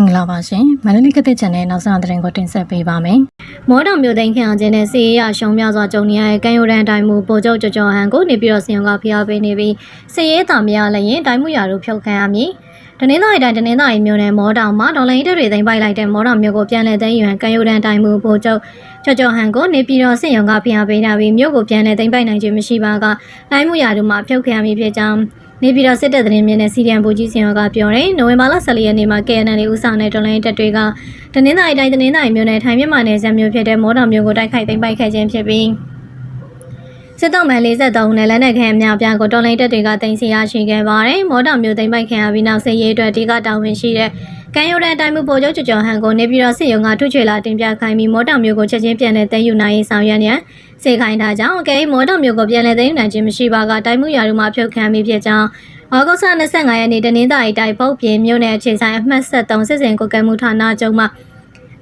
င်္ဂလာပါရှင်မန္တလေးကတဲ့ channel နောက်ဆုံးသတင်းကိုတင်ဆက်ပေးပါမယ်မော်တော်မျိုးသိန်းခင်အောင်ခြင်းနဲ့စီရရှုံများစွာကြုံနေရတဲ့ကံရိုးတန်းတိုင်းမှုပို့ချုပ်ကြော်ကြော်ဟန်ကိုနေပြီးတော့စီယုံကဖျားပေးနေပြီးစီရဲတာမရလည်းရင်တိုင်းမှုရာတို့ဖြုတ်ခံရမည်တနင်္လာရီတိုင်းတနင်္လာရီမျိုးနဲ့မော်တောင်မှာဒေါ်လာရင်းတွေသိမ်းပိုက်လိုက်တဲ့မော်တော်မျိုးကိုပြန်လည်သိမ်းယူဟန်ကံရိုးတန်းတိုင်းမှုပို့ချုပ်ကြော်ကြော်ဟန်ကိုနေပြီးတော့စီယုံကဖျားပေးတာပြီးမြို့ကိုပြန်လည်သိမ်းပိုက်နိုင်ခြင်းမရှိပါကတိုင်းမှုရာတို့မှာဖြုတ်ခံရမည်ဖြစ်ကြောင်း နေပြည်တော်စစ်တပ်သတင်းမြင့်နဲ့စီဒီအမ်ဘူကြီးစင်ရောကပြောတယ်နိုဝင်ဘာလ14ရက်နေ့မှာ KNL ဦးဆောင်တဲ့တော်လိုင်းတပ်တွေကတနင်္လာရီတိုင်းတနင်္လာရီမြို့နယ်ထိုင်းမြန်မာနယ်စပ်မြို့ဖြစ်တဲ့မော်တော်မြို့ကိုတိုက်ခိုက်သိမ်းပိုက်ခဲ့ခြင်းဖြစ်ပြီး စစ်တောက်မှန်43ဦးနဲ့လက်နက်ခဲအများအပြားကိုတော်လိုင်းတပ်တွေကတင်စီရရှိခဲ့ပါတယ်မော်တော်မြို့သိမ်းပိုက်ခံရပြီးနောက်စစ်ရေးအတွက်အဓိကတာဝန်ရှိတဲ့ကံရိုးတန်းတိုင်းမှုပို့ချုပ်ကျော်ကျော်ဟန်ကိုနေပြည်တော်စစ်ရုံကထုချွေလာတင်ပြခိုင်းပြီးမော်တော်မြို့ကိုချက်ချင်းပြန်လည်သိမ်းယူနိုင်ရေးဆောင်ရွက်နေစေခိုင်းထားကြောင်းအကယ်မော်တော်မြို့ကိုပြန်လည်သိမ်းယူနိုင်ခြင်းမရှိပါကတိုင်းမှုရာထူးမှာဖြုတ်ခံမိဖြစ်ကြောင်းဩဂုတ်လ25ရက်နေ့တနင်္သာရီတိုင်းပုတ်ပြင်းမြို့နယ်အခြေဆိုင်အမှတ်73စစ်စင်ကိုကဲမှုဌာနချုပ်မှ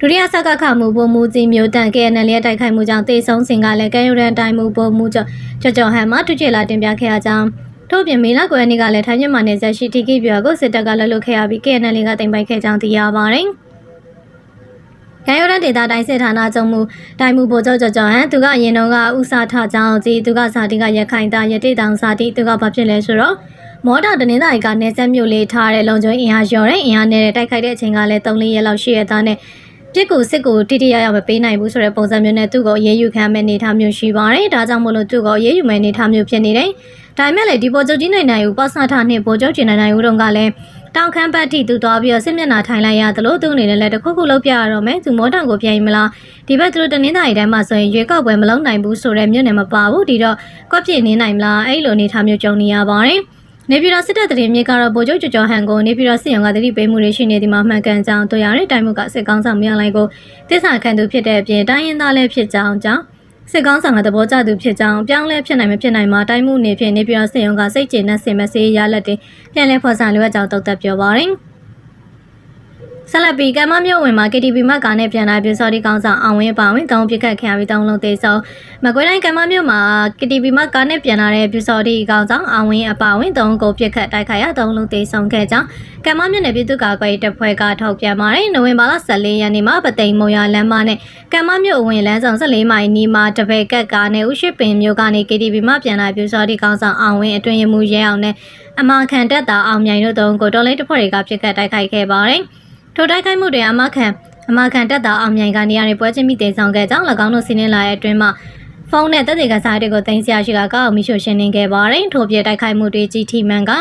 ဒုတိယဆက်ကခမှုပုံမူကြီးမျိုးတန် KNL ရဲ့တိုက်ခိုက်မှုကြောင့်တေဆုံးစဉ်ကလည်းကဲရုံတိုင်းမှုပုံမူကြောကြော်ကြော်ဟန်မှာတူချေလာတင်ပြခဲ့ရကြောင်းထို့ပြင်မေလကွယ်နေ့ကလည်းထိုင်းမြန်မာနယ်စပ်ရှိတီကိပြာကိုစစ်တပ်ကလှုပ်လှုပ်ခဲ့ရပြီး KNL ကတင်ပိုက်ခဲ့ကြောင်းသိရပါတယ်။ကံရိုးတန်းဒေတာတိုင်းစစ်ဌာနချုပ်မှုတိုင်းမှုဗိုလ်ချုပ်ကျော်ကျော်ဟန်သူကအရင်တော့ကဥစားထကြောင်းကြီးသူကစာတိကရခိုင်သားရတိတောင်စာတိသူကဘာဖြစ်လဲဆိုတော့မော်တာတနင်္သာရီကနေဆက်မြို့လေးထားတဲ့လုံခြုံအင်အားရော်တဲ့အင်အားနဲ့တိုက်ခိုက်တဲ့အချိန်ကလည်း3-4ရက်လောက်ရှိရသားနဲ့ ပြစ်ကိုစစ်ကိုတိတိယယမပေးနိုင်ဘူးဆိုတဲ့ပုံစံမျိုးနဲ့သူ့ကိုအေးအေးယူခံမဲ့နေထားမျိုးရှိပါတယ်။ဒါကြောင့်မို့လို့သူ့ကိုအေးအေးယူမဲ့နေထားမျိုးဖြစ်နေတယ်။ဒါပေမဲ့လည်းဒီပေါ်ချုပ်ကြီးနိုင်နိုင်ကိုပတ်စနာထားနဲ့ပေါ်ချုပ်ကျင်နိုင်နိုင်ဦးတို့ကလည်းတောင်ခမ်းပတ်ထိသူသွားပြီးတော့စစ်မျက်နှာထိုင်လိုက်ရသလိုသူ့အနေနဲ့လည်းတစ်ခုခုလုပ်ပြရတော့မယ်သူမောတောင်ကိုပြန်ရင်မလားဒီဘက်သူတို့တနင်္သာရီတိုင်းမှာဆိုရင်ရွေးကောက်ပွဲမလုပ်နိုင်ဘူးဆိုတဲ့မြို့နယ်မပါဘူးဒီတော့ကွက်ပြည့်နေနိုင်မလားအဲ့လိုအနေထားမျိုးကြုံနေရပါတယ်။ နေပြည်တော်စစ်တပ်တရင်မြေကတော့ဗိုလ်ချုပ်ကျော်ကျော်ဟန်ကိုနေပြည်တော်စစ်ရုံကတတိပေးမှုတွေရှိနေဒီမှာမှန်ကန်ကြောင်းတွေ့ရတဲ့တိုင်းမှုကစစ်ကောင်းဆောင်မြောင်လိုက်ကိုတစ္ဆာခံသူဖြစ်တဲ့အပြင်တိုင်းရင်းသားလည်းဖြစ်ကြောင်းကြောင့်စစ်ကောင်းဆောင်ကသဘောကျသူဖြစ်ကြောင်းပြောင်းလဲဖြစ်နိုင်မဖြစ်နိုင်မှာတိုင်းမှုနေဖြင့်နေပြည်တော်စစ်ရုံကစိတ်ကျေနပ်စင်မစေးရလက်တင်ပြန်လဲဖော်ဆောင်လိုအပ်ကြောင်းတုတ်သက်ပြောပါရယ် ဆက်လက်ပြီးကမ္မမြို့ဝင်မှာ KTV မတ်ကာနဲ့ပြန်လာပြစော်ဒီကောင်းဆောင်အောင်ဝင်းပါဝင်တောင်းပြစ်ခတ်ခံရပြီးတောင်းလုံးသေးဆုံးမကွေးတိုင်းကမ္မမြို့မှာ KTV မတ်ကာနဲ့ပြန်လာတဲ့ပြစော်ဒီကောင်းဆောင်အောင်ဝင်းအပါဝင်တောင်းကိုပြစ်ခတ်တိုက်ခိုက်ရတောင်းလုံးသေးဆုံးခဲ့ကြောင်းကမ္မမြို့နယ်ပြည်သူ့ကာကွယ်ရေးတပ်ဖွဲ့ကထုတ်ပြန်ပါတယ်နိုဝင်ဘာလ14ရက်နေ့မှာပသိမ်မုံရလမ်းမနဲ့ကမ္မမြို့အဝင်လမ်းဆောင်14မိုင်နီးမှာတပည့်ကက်ကာနဲ့ဥရှိပင်မြို့ကနေ KTV မပြန်လာပြစော်ဒီကောင်းဆောင်အောင်ဝင်းအတွင်ရမှုရဲအောင်နဲ့အမခံတက်တာအောင်မြိုင်တို့တုံးကိုတော်လေးတပ်ဖွဲ့တွေကပြစ်ခတ်တိုက်ခိုက်ခဲ့ပါတယ် ထိုတိုက်ခိုက်မှုတွေအမခံအမခံတက်တာအောင်မြိုင်ကနေရာတွေပွဲချင်းမိတင်ဆောင်ခဲ့ကြောင်း၎င်းတို့စီးနှင်းလာတဲ့အတွင်းမှာဖုန်းနဲ့တက်တဲ့ကစားတွေကိုတင်ဆက်ရှိကကောက်အောင်မိရှို့ရှင်းလင်းခဲ့ပါတယ်ထို့ပြတိုက်ခိုက်မှုတွေကြီးထီမှန်က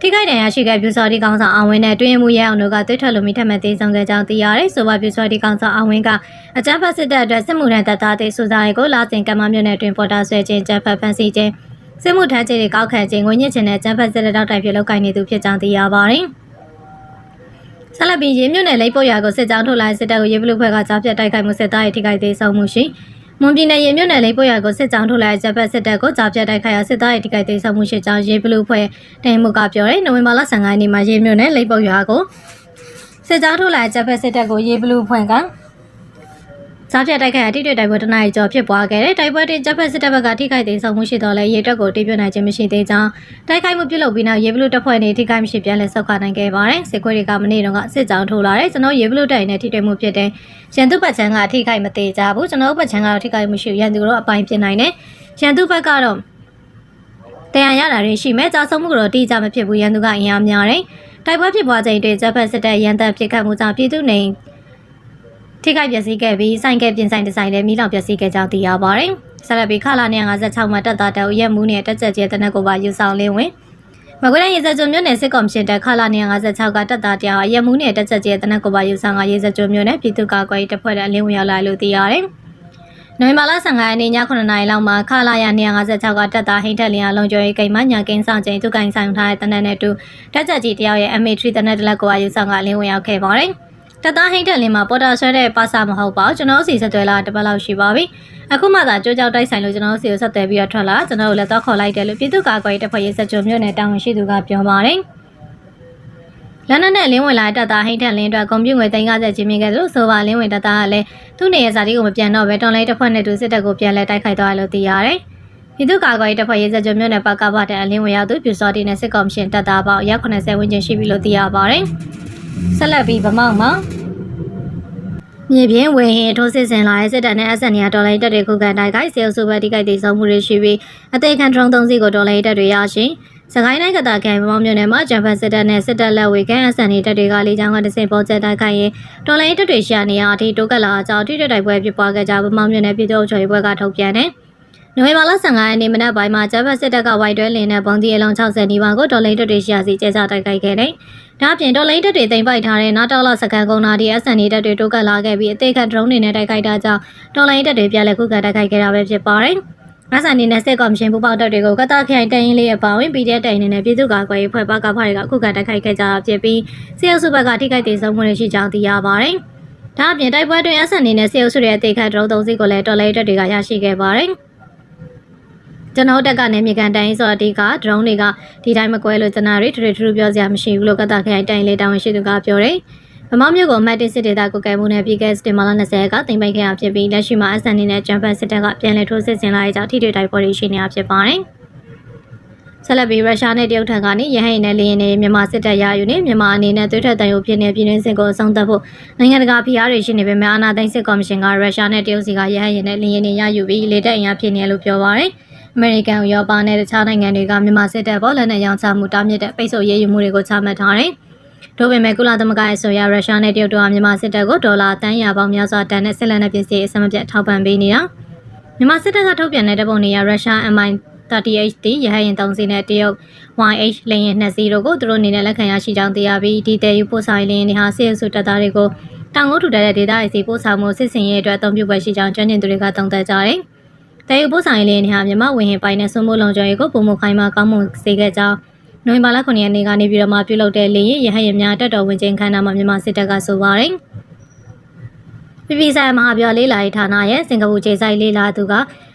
ထိခိုက်ဒဏ်ရာရှိခဲ့ပြူစော်ဒီကောင်ဆောင်အောင်ဝင်းနဲ့တွင်းမှုရဲအောင်တို့ကသွေးထွက်လိုမိထက်မဲ့သေးဆောင်ခဲ့ကြောင်းသိရတယ်ဆိုပါပြူစော်ဒီကောင်ဆောင်အောင်ဝင်းကအကြမ်းဖက်စစ်တပ်အတွက်စစ်မှုထမ်းတပ်သားတွေစူဇာရီကိုလာစဉ်ကမ္မမြို့နယ်တွင်ပေါ်တာဆွဲခြင်းကြမ်းဖက်ဖန်ဆီးခြင်းစစ်မှုထမ်းခြင်းတွေကောက်ခံခြင်းငွေညစ်ခြင်းနဲ့ကြမ်းဖက်စစ်တပ်တောက်တိုင်ပြလုပ်ကိုင်နေသူဖြစ်ကြောင်းသိရပါတယ် ဆက်လက်ပြီးရေမြုပ်နယ်လိပ်ပုတ်ရာကိုစစ်ကြောင်းထုတ်လာစစ်တပ်ကိုရေဘလူဖွဲ့ကကြားပြတ်တိုက်ခိုက်မှုစစ်သားရဲ့ထိခိုက်သေးဆုံးမှုရှိမွန်ပြည်နယ်ရေမြုပ်နယ်လိပ်ပုတ်ရာကိုစစ်ကြောင်းထုတ်လာဂျပန်စစ်တပ်ကိုကြားပြတ်တိုက်ခိုက်ရာစစ်သားရဲ့ထိခိုက်သေးဆုံးမှုရှိကြောင်းရေဘလူဖွဲ့တိုင်မှုကပြောတယ်နိုဝင်ဘာလ15ရက်နေ့မှာရေမြုပ်နယ်လိပ်ပုတ်ရာကိုစစ်ကြောင်းထုတ်လာဂျပန်စစ်တပ်ကိုရေဘလူဖွဲ့က စားပြတ်တိုက်ခိုက်ရာတိတွေ့တိုက်ပွဲတနအီကျော်ဖြစ်ပွားခဲ့တဲ့တိုက်ပွဲတင်ဂျပန်စစ်တပ်ဘက်ကထိခိုက်သေးဆုံးမှုရှိတော့လဲရေတက်ကိုတိပြနိုင်ခြင်းမရှိသေးကြောင်းတိုက်ခိုက်မှုပြုလုပ်ပြီးနောက်ရေဘလူတပ်ဖွဲ့နေထိခိုက်မရှိပြန်လဲဆုတ်ခနိုင်ခဲ့ပါတယ်စစ်ခွေးတွေကမနေ့တုန်းကစစ်ကြောင်းထိုးလာတယ်ကျွန်တော်ရေဘလူတိုင်နဲ့ထိတွေ့မှုဖြစ်တဲ့ရန်သူပတ်ချမ်းကထိခိုက်မသေးကြဘူးကျွန်တော်ပတ်ချမ်းကတော့ထိခိုက်မှုရှိရန်သူတို့အပိုင်ဖြစ်နိုင်တယ်ရန်သူဘက်ကတော့တရားရတာတွေရှိမဲ့ကြာဆုံးမှုကတော့တိကျမဖြစ်ဘူးရန်သူကအင်အားများတယ်တိုက်ပွဲဖြစ်ပွားချိန်တွင်ဂျပန်စစ်တပ်ရန်တပ်ဖြစ်ခတ်မှုကြောင့်ပြည်သူနေ ထိခိုက်ပျက်စီးခဲ့ပြီးဆိုင်ကဲပြင်ဆိုင်ဒီဇိုင်းလည်းမိလောင်ပျက်စီးခဲ့ကြောင်းသိရပါတယ်။ဆက်လက်ပြီးခလာ956မှာတက်တာတောက်ရက်မှုနဲ့တက်ချက်ကျဲတနက်ကိုပါယူဆောင်လင်းဝင်မကွေးတိုင်းရေစကြိုမြို့နယ်စစ်ကော်မရှင်တက်ခလာ956ကတက်တာတရားရက်မှုနဲ့တက်ချက်ကျဲတနက်ကိုပါယူဆောင်ကရေစကြိုမြို့နယ်ပြည်သူ့ကာကွယ်ရေးတပ်ဖွဲ့တဲ့အလင်းဝင်ရောက်လာလို့သိရတယ်။နိုဝင်ဘာလ15ရက်နေ့ည9:00နာရီလောက်မှာခလာရ256ကတက်တာဟိတ်တက်လျာလုံကျော်ရေးကိမ်းမညာကင်းဆောင်ချိန်သူကင်ဆိုင်ထားတဲ့တနက်နဲ့တူတက်ချက်ကြီးတယောက်ရဲ့ MA3 တနက်တလက်ကိုပါယူဆောင်ကအလင်းဝင်ရောက်ခဲ့ပါတယ်။ တက်သားဟိတ်တက်လင်းမှာပေါ်တာဆွဲတဲ့ပါစာမဟုတ်ပါဘူးကျွန်တော်စီဆက်သွယ်လာတပတ်လောက်ရှိပါပြီအခုမှသာကြိုးကြောက်တိုက်ဆိုင်လို့ကျွန်တော်စီကိုဆက်သွယ်ပြီးတော့ထွက်လာကျွန်တော်တို့လည်းတော့ခေါ်လိုက်တယ်လို့ပြည်သူ့ကာကွယ်ရေးတပ်ဖွဲ့ရေးစက်ကြုံမြို့နယ်တာဝန်ရှိသူကပြောပါတယ်လန်နနဲ့လင်းဝင်လာတဲ့တပ်သားဟိတ်တက်လင်းအတွက်ကွန်ပျူတာငွေ350ချင်းမြင့်ခဲ့တယ်လို့ဆိုပါလင်းဝင်တပ်သားကလည်းသူ့နေရာစာတီးကိုမပြန်တော့ပဲတွန်လိုက်တပ်ဖွဲ့နဲ့တူစစ်တပ်ကိုပြန်လဲတိုက်ခိုက်သွားတယ်လို့သိရတယ်ပြည်သူ့ကာကွယ်ရေးတပ်ဖွဲ့ရေးစက်ကြုံမြို့နယ်ပကပတဲ့အလင်းဝင်ရောက်သူပြူစော်တီနဲ့စစ်ကော်မရှင်တပ်သားပေါင်း190ဝန်းကျင်ရှိပြီလို့သိရပါတယ်။ ဆက်လက်ပြီးဗမောက်မှာမြေပြင်းဝေဟင်ထိုးစစ်ဆင်လာတဲ့စစ်တပ်နဲ့အဆက်နေရဒေါ်လာတက်တွေခုခံတိုက်ခိုက်စေအုပ်စုဘက်တိကိုက်တည်ဆုံမှုတွေရှိပြီးအသေးခံဒရုန်းသုံးစီးကိုဒေါ်လာတက်တွေရရှိစကိုင်းတိုင်းကတာကန်ဗမောက်မြို့နယ်မှာဂျပန်စစ်တပ်နဲ့စစ်တပ်လက်ဝေကန်အဆက်နေတက်တွေကလေကြောင်းကတစ်ဆင့်ပေါ်ကျတိုက်ခိုက်ရင်ဒေါ်လာတက်တွေရှာနေရအထိတိုးကပ်လာအကြောင်းထိတွေ့တိုက်ပွဲဖြစ်ပွားခဲ့ကြဗမောက်မြို့နယ်ပြည်သူ့အုပ်ချုပ်ရေးဘက်ကထုတ်ပြန်တယ်နိုဝင်ဘာလ15ရက်နေ့မနက်ပိုင်းမှာဂျပန်စစ်တပ်ကဝိုက်တွဲလင်းတဲ့ဘုံဒီအလုံး60နီးပါးကိုဒေါ်လာတက်တွေရှာစီကျဲချတိုက်ခိုက်ခဲ့တယ်။ ဒါ့အပြင်ဒေါ်လာတက်တွေတင်ပိုက်ထားတဲ့နာတော်လစကန်ကုန်းနာဒီအဆန်နေတက်တွေတိုးကပ်လာခဲ့ပြီးအသေးခံဒရုန်းတွေနဲ့တိုက်ခိုက်တာကြောင့်ဒေါ်လာတက်တွေပြန်လည်ခုခံတိုက်ခိုက်ခဲ့တာပဲဖြစ်ပါတယ်။အဆန်နေနဲ့စစ်ကော်မရှင်ပူပေါက်တပ်တွေကိုကတားခိုင်တိုင်ရင်လေးအပါဝင် PDF တိုင်နေနဲ့ပြည်သူ့ကာကွယ်ရေးဖွဲ့ပကဖတွေကခုခံတိုက်ခိုက်ခဲ့ကြတာဖြစ်ပြီးစစ်အုပ်စုဘက်ကထိခိုက်ဒေဆုံးမှုတွေရှိကြောင်းသိရပါတယ်။ဒါ့အပြင်တိုက်ပွဲတွင်အဆန်နေနဲ့စစ်အုပ်စုရဲ့အသေးခံဒရုန်းသုံးစီးကိုလည်းဒေါ်လာတက်တွေကရရှိခဲ့ပါတယ်။ ကျွန်တော်တက်ကနေမြေကန်တိုင်းဆိုအတီးက drone တွေကဒီတိုင်းမကွဲလို့ကျွန်တော်တွေထထထထပြောစရာမရှိဘူးလို့ကတခိုင်တိုင်းလေးတောင်းရှိသူကပြောတယ်။ဗမောက်မြို့ကိုမတ်တစ်စစ်ဒေသကိုကဲမှုနဲ့ပြည်ကဲစတင်မာလာ20ကတင်ပိုက်ခဲ့တာဖြစ်ပြီးလက်ရှိမှာအစံနေနဲ့ဂျမ်ပန်စစ်တပ်ကပြန်လည်ထိုးစစ်ဆင်လာတဲ့ကြောင့်ထိတွေ့တိုက်ပွဲတွေရှိနေတာဖြစ်ပါတယ်။ဆက်လက်ပြီးရုရှားနဲ့တရုတ်ထံကနေရဟိန်နဲ့လင်းနေမြန်မာစစ်တပ်ရယူနေမြန်မာအနေနဲ့သွေးထွက်တန်ရုပ်ဖြစ်နေပြည်တွင်းစစ်ကိုအဆုံးသတ်ဖို့နိုင်ငံတကာဖိအားတွေရှိနေပေမဲ့အာဏာသိမ်းစစ်ကော်မရှင်ကရုရှားနဲ့တရုတ်စီကရဟိန်နဲ့လင်းနေရယူပြီးလေတပ်အင်အားဖြစ်နေလို့ပြောပါရယ်။ အမေရိကန်ဥရောပနဲ့တခြားနိုင်ငံတွေကမြန်မာစစ်တပ်ပေါ်လက်နက်ရောင်းချမှုတားမြစ်တဲ့ပိတ်ဆို့ရေးယူမှုတွေကိုချမှတ်ထားတယ်။ဒါပေမဲ့ကုလသမဂ္ဂရဲ့ဆိုရရုရှားနဲ့တရုတ်တို့ကမြန်မာစစ်တပ်ကိုဒေါ်လာတန်ရာပေါင်းများစွာတန်တဲ့စစ်လက်နက်ပစ္စည်းအစမပြတ်ထောက်ပံ့ပေးနေတာ။မြန်မာစစ်တပ်ကထုတ်ပြန်တဲ့တပ်ပုံတွေကရုရှား MI 38D ရဟရင်3စီနဲ့တရုတ် YH လင်းရင်2စီတို့ကိုသူတို့အနေနဲ့လက်ခံရရှိကြောင်းသိရပြီးဒီတဲယူပို့ဆောင်လင်းရင်တွေဟာစစ်အစုတပ်သားတွေကိုတောင်ကုန်းထူတဲ့ဒေသအစီပို့ဆောင်မှုစစ်စင်ရေးအတွက်အသုံးပြုပွဲရှိကြောင်းကျွမ်းကျင်သူတွေကသုံးသပ်ကြတယ်။ တဲယူပို့ဆောင်ရေးလေးနေဟာမြန်မာဝင်ရင်ပိုင်းနဲ့ဆွမိုးလုံခြုံရေးကိုပုံမခိုင်းမှာကောင်းမွန်စေခဲ့ကြောင်းနိုဝင်ဘာလ9ရက်နေ့ကနေပြီးတော့မှပြုလုပ်တဲ့လေရင်ရဟရင်များတက်တော်ဝင်ချင်းခန်းနာမှာမြန်မာစစ်တပ်ကဆိုပါတယ်။ပြည်ပြည်ဆိုင်ရာမဟာပြောလေးလာရေးဌာနရဲ့စင်ကာပူခြေဆိုင်လေးလာသူက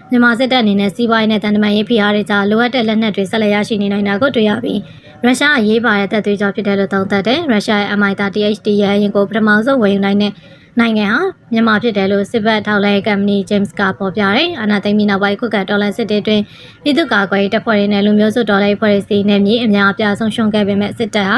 မြန်မာစစ်တပ်အနေနဲ့စီးပွားရေးနဲ့တန်တမာရေးဖိအားတွေကြားလိုအပ်တဲ့လက်နက်တွေဆက်လက်ရရှိနေနိုင်တာကိုတွေ့ရပြီးရုရှားအရေးပါတဲ့တပ်သွေးကြောဖြစ်တယ်လို့သုံးသပ်တယ်။ရုရှားရဲ့ MI-30HD ရဟရင်ကိုပထမဆုံးဝယ်ယူနိုင်တဲ့ နိုင်ငံဟာမြန်မာဖြစ်တယ်လို့စစ်ဘက်ထောက်လှမ်းရေးကမ္ပဏီ James ကပေါ်ပြတယ်။အာနာသိမ့်မီနောက်ပိုင်းခုခံတော်လှန်စစ်တေတွင်ပြည်သူ့ကာကွယ်ရေးတပ်ဖွဲ့တွေနဲ့လူမျိုးစုတော်လှန်ရေးဖွဲ့တွေစီနဲ့မြေအများအပြားဆုံးရှုံးခဲ့ပေမဲ့စစ်တပ်ဟာ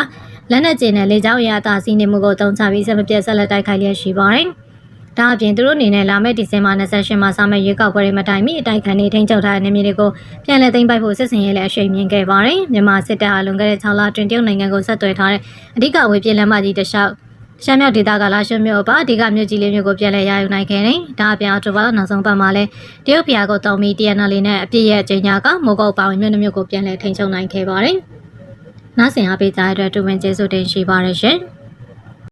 လက်နက်ကျင်းနဲ့လေကြောင်းရအသာစီးနေမှုကိုတုံ့ချပြီးဆက်မပြတ်ဆက်လက်တိုက်ခိုက်လျက်ရှိပါတယ်။ဒါအပြင်သူတို့အနေနဲ့လာမယ့်ဒီဇင်ဘာ28မှာစမယ့်ရွေးကောက်ပွဲတွေမတိုင်မီအတိုက်ခံနေထိန်းချုပ်ထားတဲ့နေမြေတွေကိုပြန်လည်သိမ်းပိုက်ဖို့စစ်စင်ရေးလည်းအရှိန်မြင့်ခဲ့ပါတယ်။မြန်မာစစ်တပ်ဟာလွန်ခဲ့တဲ့6လတွင်တရုတ်နိုင်ငံကိုဆက်သွယ်ထားတဲ့အဓိကဝေပြင်းလမ်းမကြီးတစ်လျှောက် ရှမ်းမြောက်ဒေသကလာရှုမြို့အပါအဓိကမြို့ကြီးလေးမျိုးကိုပြန်လည်ရယူနိုင်ခဲ့တယ်။ဒါအပြင်အော်တိုဘာလနောက်ဆုံးပတ်မှာလည်းတရုတ်ပြည်ကိုတုံးပြီး TNL နဲ့အပြည့်ရဲ့အချိန်ညာကမိုးကုတ်ပါဝင်မြို့နှမျိုးကိုပြန်လည်ထိန်းချုပ်နိုင်ခဲ့ပါတယ်။နားဆင်အားပေးကြတဲ့အတွက်တူဝင်ကျေးဇူးတင်ရှိပါရရှင်။